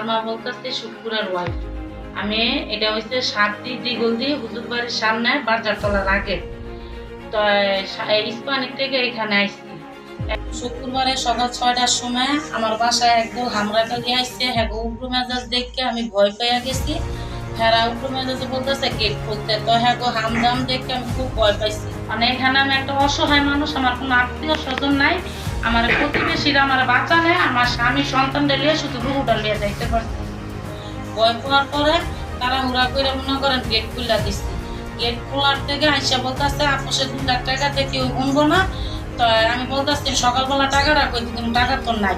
আমার মা বলতেছে শুক্কুরের ওয়াইফ আমি, এটা হচ্ছে সাতটি দিগলদি হুজুর বাড়ির সামনে বাজার তলার আগে। তো ইস্পানিক থেকে এখানে আসছি শুক্রবারে সকাল ছয়টার সময় আমার বাসায় একদম হামরা কালি আসছে হ্যাঁ উগ্র মেজাজ দেখে আমি ভয় পেয়ে গেছি। হ্যাঁ উগ্র মেজাজে বলতেছে গেট খুলতে তো হ্যাঁ হামদাম দেখে আমি খুব ভয় পাইছি। মানে এখানে আমি একটা অসহায় মানুষ, আমার কোনো আত্মীয় স্বজন নাই। আমার প্রতিবেশীরা আমার বাঁচা নেয় আমার স্বামী সন্তানদের লিয়ে শুধু রুহুটা লিয়ে যাইতে পারছে ভয় পাওয়ার পরে তারা হুড়া করে মনে করেন গেট খুলে দিচ্ছে গেট খোলার থেকে আইসা বলতেছে আপোষের দু লাখ টাকা দিয়ে কেউ গুনবো না। তো আমি বলতে বলতেছি, সকালবেলা টাকা রাখো কিন্তু টাকা তো নাই।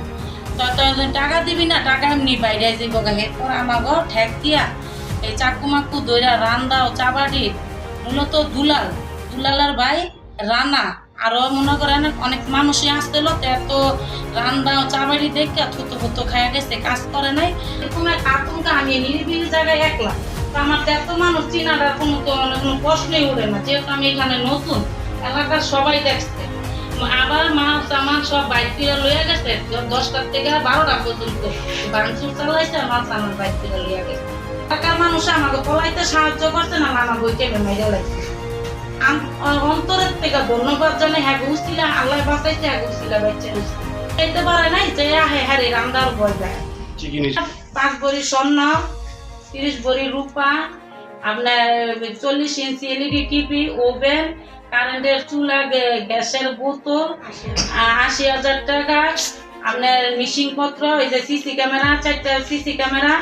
তো টাকা দিবি না, টাকা এমনি বাইরে যাইব গা এরপর আমাকে ঠেক দিয়া এই চাকু মাকু দইরা রান্দাও চাবাড়ি মূলত দুলাল। দুলালের ভাই রানা। আরও মনে করেন অনেক মানুষই আসছিল তো এত রান্না ও চাবাড়ি দেখে থুতো ফুতো খাইয়া গেছে, কাজ করে নাই। এরকম এক আতঙ্ক আমি নিরিবিলি জায়গায় একলা। তো আমার তো এত মানুষ চিনাটার কোনো তো মানে কোনো প্রশ্নই উঠে না। যেহেতু আমি এখানে নতুন, এলাকার সবাই দেখছে। আবার মাছ আমার সব বাইক ফিরে লইয়া গেছে, দশটার থেকে বারোটা পর্যন্ত। বাংচুর চালাইছে মাছ আমার বাইক ফিরে লইয়া গেছে। এলাকার মানুষ আমাকে পলাইতে সাহায্য করছে না আমার বই কেটে মেরে লাগছে অন্তরের থেকে ধন্যবাদ জানে হ্যাঁ গুছিলা আল্লাহ বাঁচাইছে হ্যাঁ গুছিলা বাচ্চা পারে নাই যে হ্যাঁ হ্যাঁ রে রান্দার ভয় যায় পাঁচ ভরি স্বর্ণ তিরিশ ভরি রূপা আপনার চল্লিশ ইঞ্চি এলইডি টিভি ওভেন কারেন্টের চুলা গ্যাসের বোতল আশি হাজার টাকা আপনার মিশিং পত্র এই যে সিসি ক্যামেরা চারটা সিসি ক্যামেরা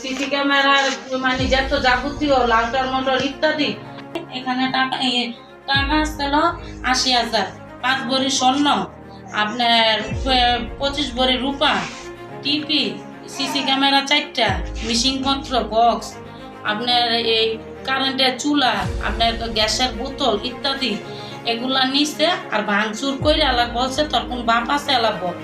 সিসি ক্যামেরার মানে যত যাবতীয় লাউটার মোটর ইত্যাদি এখানে টাকা টাকা ছিল আশি হাজার। পাঁচ ভরি স্বর্ণ, আপনার পঁচিশ ভরি রূপা, টিপি, সিসি ক্যামেরা চারটা, মিশিং পত্র, বক্স, আপনার এই কারেন্টের চুলা, আপনার গ্যাসের বোতল ইত্যাদি, এগুলা নিচ্ছে আর ভাঙচুর করে আলাপ বলছে, তখন বাপ আছে আলাপ বল।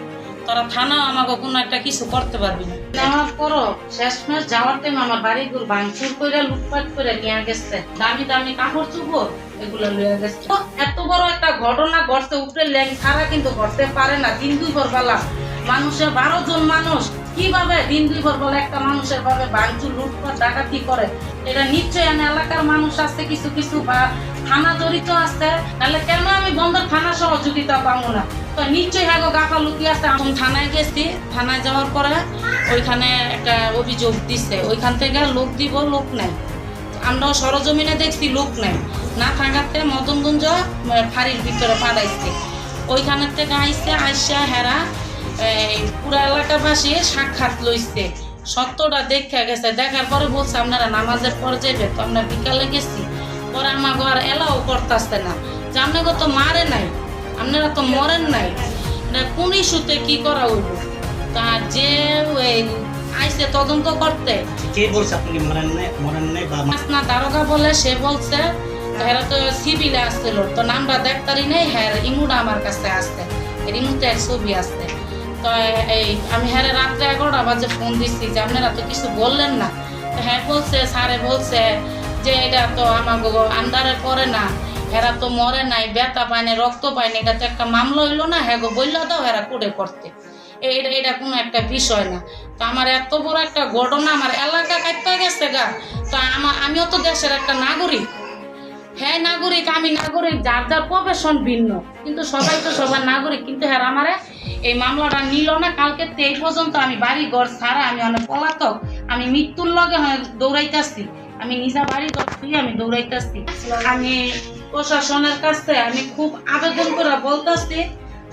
তোরা থানা আমাকে কোনো একটা কিছু করতে পারবি না। নেওয়ার পরও শেষমেশ যাওয়ার টাইম আমার বাড়ি ঘুর ভাঙচুর করে লুটপাট করে নিয়ে গেছে। দামি দামি কাপড় চুপড় এগুলো লইয়া গেছে। এত বড় একটা ঘটনা ঘটতে উপরে ল্যাং ছাড়া কিন্তু ঘটতে পারে না। দিন দুই বেলা মানুষের বারো জন মানুষ কীভাবে দিন দুই বেলা একটা মানুষের ভাবে ভাঙচুর, লুটপাট, ডাকাতি করে? এটা নিশ্চয়ই এলাকার মানুষ আছে, কিছু কিছু বা থানা জড়িত আছে তাহলে কেন আমি বন্দর থানা সহযোগিতা পাবো না? তো নিশ্চয়ই হ্যাঁ গাফালুকি আছে, আমি থানায় গেছি, থানায় যাওয়ার পরে ওইখানে একটা অভিযোগ দিছে, ওইখান থেকে লোক দিব, লোক নাই আমরাও সরজমিনে দেখছি, লোক নাই না থাকাতে মদনগঞ্জ ফাঁড়ির ভিতরে পাঠাইছে ওইখানের থেকে আইসে, আইসা হেরা পুরা এলাকাবাসী সাক্ষাৎ লইছে। সত্যটা দেখা গেছে, দেখার পরে বলছে, আপনারা নামাজের পর যাবে তো আমরা বিকালে গেছি। পরে আমাকে আর এলাও করতেছে না। যে আপনাকে তো মারে নাই আপনারা তো মরেন নাই। না কোন ইস্যুতে কি করা হইব? তা যে আইসে তদন্ত করতে। কে বলছে আপনি মরেন নাই মরেন নাই বা না দারোগা বলে সে বলছে হেরা তো সিভিলে আসছিল তো নামটা দেখতারি নেই হ্যাঁ ইমুটা আমার কাছে ইমুতে এক ছবি আসছে। তো এই আমি হ্যাঁ রাত্রে এগারোটা বাজে ফোন দিচ্ছি যে আপনারা তো কিছু বললেন না। হ্যাঁ বলছে স্যারে বলছে যে এটা তো আমাকে আন্ডারে পড়ে না, হেরা তো মরে নাই, ব্যথা পায় না রক্ত পায় না এটা তো একটা মামলা হইল না হ্যাঁ গো বলল দাও হেরা কোটে করতে এটা এটা কোনো একটা বিষয় না। তো আমার এত বড় একটা ঘটনা, আমার এলাকা কাটতে গেছে গা। তো আমার আমিও তো দেশের একটা নাগরিক। হ্যাঁ নাগরিক, আমি নাগরিক, যার যার প্রফেশন ভিন্ন। কিন্তু সবাই তো সবার নাগরিক। কিন্তু হ্যাঁ আমারে এই মামলাটা নিল না, কালকে এই পর্যন্ত আমি বাড়ি ঘর ছাড়া আমি অনেক পলাতক, আমি মৃত্যুর লগে দৌড়াইতেছি। আমি নিজা বাড়ি ঘর থেকে আমি দৌড়াইতেছি। আমি প্রশাসনের কাছে আমি খুব আবেদন করে বলতেছি,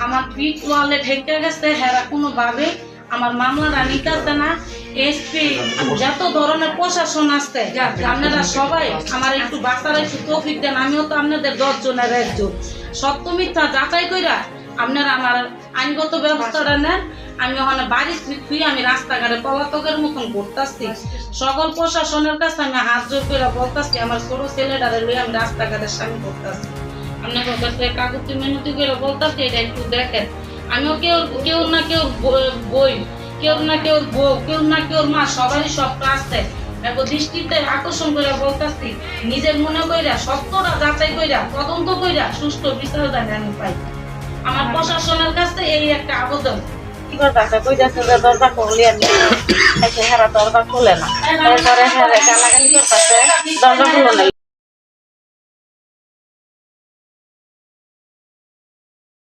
আমার পিঠ ওয়ালে ঢেকে গেছে, হেরা কোনোভাবে আমার মামলাটা নিতেছে না। এসপি যত ধরনের প্রশাসন আছে আপনারা সবাই আমার একটু বাচ্চারা একটু তৌফিক দেন, আমিও তো আপনাদের দশ জনের একজন। সত্য মিথ্যা যাচাই কইরা আপনারা আমার আইনগত ব্যবস্থাটা নেন। আমি ওখানে বাড়ি থুই আমি রাস্তাঘাটে পলাতকের মতন ঘুরতাছি সকল প্রশাসনের কাছে আমি হাত জোর করে বলতাছি আমার ছোট ছেলেটারে লই আমি রাস্তাঘাটের সামনে করতেছি। আপনাদের কাছে কাগজে মেহনতি করে বলতাছি এটা একটু দেখেন। আমিও কেউ কেউ না কেউ বই কেউ না কেউ বউ কেউ না কেউ মা সবারই সব আছে। দেখো দৃষ্টিতে আকর্ষণ করে বলতাছি নিজের মনে কইরা সত্যটা যাচাই কইরা তদন্ত কইরা সুষ্ঠু বিচার আমি পাই। আমার প্রশাসনের কাছে এই একটা আবেদন। কি করতেছে কইতাছে যে দরজা খুললি আমি হেরা দরজা খুলে না। এরপরে হ্যাঁ গালাগালি করতেছে? দরজা খুলো নাই